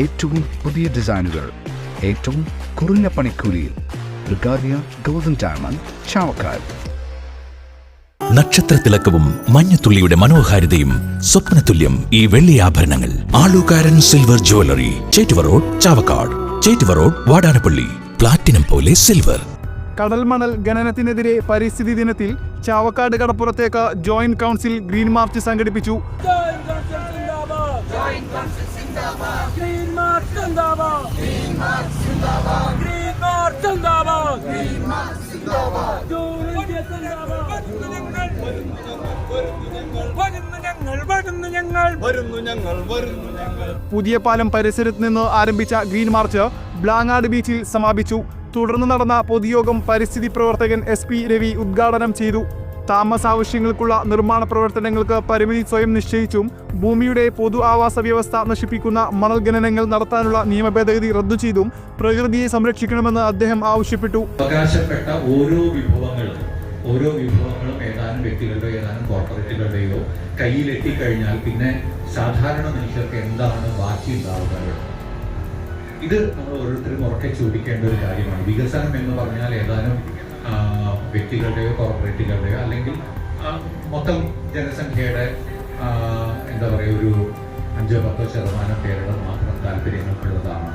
ഏറ്റവും പുതിയ ഡിസൈനുകൾ ഏറ്റവും കുറഞ്ഞ പണിക്കൂലിയിൽ ബ്രിഗാദിയ ഗോൾഡൻ ഡയമണ്ട് ചാവക്കാട് നക്ഷത്രത്തിലക്കവും മഞ്ഞത്തുള്ളിയുടെ മനോഹാരിതയും സ്വപ്നതുല്യം ഈ വെള്ളി ആഭരണങ്ങൾ. Alukkaran silver jewellery Chettuva road Chavakkad. Chettuva road Vadanappally. Platinum പോലെ സിൽവർ. കടൽ മണൽ ഖനനത്തിനെതിരെ പരിസ്ഥിതി ദിനത്തിൽ ചാവക്കാട് കടപ്പുറത്തേക്ക് ജോയിന്റ് കൗൺസിൽ ഗ്രീൻ മാർച്ച് സംഘടിപ്പിച്ചു. Green March Zindabad! Green March Zindabad! Green March Zindabad! Green March Zindabad! Green March Zindabad! പുതിയ പാലം പരിസരത്ത് നിന്ന് ആരംഭിച്ച ഗ്രീൻ മാർച്ച് ബ്ലാങ്ങാട് ബീച്ചിൽ സമാപിച്ചു തുടർന്ന് നടന്ന പൊതുയോഗം പരിസ്ഥിതി പ്രവർത്തകൻ എസ് പി രവി ഉദ്ഘാടനം ചെയ്തു താമസാവശ്യങ്ങൾക്കുള്ള നിർമ്മാണ പ്രവർത്തനങ്ങൾക്ക് പരിമിതി സ്വയം നിശ്ചയിച്ചും ഭൂമിയുടെ പൊതു ആവാസ വ്യവസ്ഥ നശിപ്പിക്കുന്ന മണൽ ഖനനങ്ങൾ നടത്താനുള്ള നിയമ ഭേദഗതി റദ്ദു ചെയ്തും പ്രകൃതിയെ സംരക്ഷിക്കണമെന്ന് അദ്ദേഹം ആവശ്യപ്പെട്ടു. അവകാശപ്പെട്ട ഓരോ വിഭവങ്ങളും ഓരോ വിഭവങ്ങളും ഏതാനും വ്യക്തികളുടെയോ ഏതാനും കോർപ്പറേറ്റുകളുടെയോ കയ്യിലെത്തിക്കഴിഞ്ഞാൽ പിന്നെ സാധാരണ മനുഷ്യർക്ക് എന്താണ് ബാക്കി ഉണ്ടാവുക ഇത് നമ്മൾ ഓരോരുത്തരും ഉറക്കെ ചോദിക്കേണ്ട ഒരു കാര്യമാണ്. വികസനം എന്ന് പറഞ്ഞാൽ ഏതാനും വ്യക്തികളുടെയോ കോർപ്പറേറ്റുകളുടെയോ അല്ലെങ്കിൽ മൊത്തം ജനസംഖ്യയുടെ എന്താ പറയുക ഒരു അഞ്ചോ പത്തോ ശതമാനം പേരുടെ മാത്രം താല്പര്യങ്ങൾക്കുള്ളതാണോ.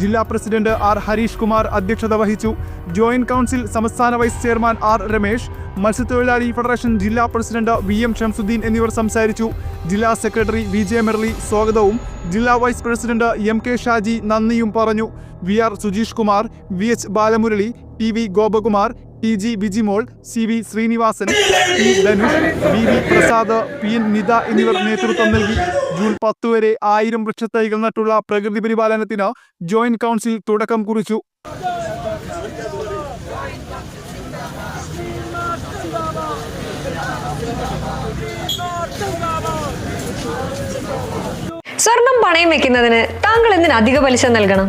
ജില്ലാ പ്രസിഡന്റ് ആർ ഹരീഷ് കുമാർ അധ്യക്ഷത വഹിച്ചു. ജോയിന്റ് കൗൺസിൽ സംസ്ഥാന വൈസ് ചെയർമാൻ ആർ രമേശ് മത്സ്യത്തൊഴിലാളി ഫെഡറേഷൻ ജില്ലാ പ്രസിഡന്റ് വി എം ഷംസുദ്ദീൻ എന്നിവർ സംസാരിച്ചു. ജില്ലാ സെക്രട്ടറി വി ജെ മെർലി സ്വാഗതവും ജില്ലാ vice president M K Shaji നന്ദിയും പറഞ്ഞു. V R Sujeesh Kumar V H Balamurali T V Gopakumar T G Bijimol C V Srinivasan P Dhanush B V Prasad P N Nitha എന്നിവർ നേതൃത്വം നൽകി. June പത്ത് വരെ ആയിരം വൃക്ഷത്തൈകൾ നട്ടുള്ള പ്രകൃതി പരിപാലനത്തിന് ജോയിന്റ് കൗൺസിൽ തുടക്കം കുറിച്ചു. സ്വർണം പണയം വെക്കുന്നതിന് താങ്കൾ എന്തിന് അധിക പലിശ നൽകണം?